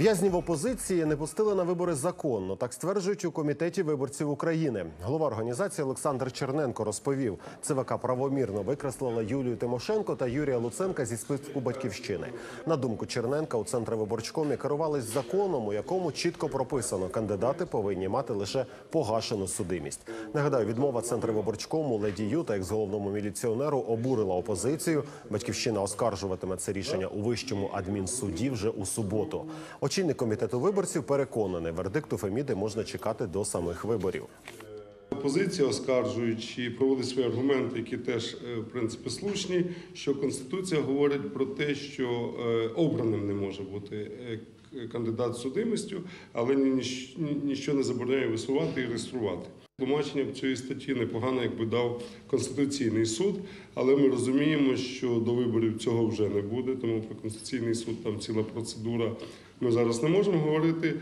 В'язнів опозиції не пустили на вибори законно. Так стверджують у комітеті виборців України. Голова організації Олександр Черненко розповів, ЦВК правомірно викреслила Юлію Тимошенко та Юрія Луценка зі списку батьківщини. На думку Черненка, у центровиборчкомі керувались законом, у якому чітко прописано, кандидати повинні мати лише погашену судимість. Нагадаю, відмова центровиборчкому Леді Ю та екс-головному міліціонеру обурила опозицію. Батьківщина оскаржуватиме це рішення у вищому адмінсуді вже у суботу. Очільник комітету виборців переконаний, вердикту Феміди можна чекати до самих виборів. Опозиція, оскаржуючи, проводить свої аргументи, які теж е, в принципі слушні. Що конституція говорить про те, що е, обраним не може бути е, кандидат з судимістю, але ні- ніщ- ні- ніщо не забороняє висувати і реєструвати. Тлумачення цієї статті непогано, якби дав конституційний суд, але ми розуміємо, що до виборів цього вже не буде. Тому про конституційний суд там ціла процедура. Ми зараз не можемо говорити.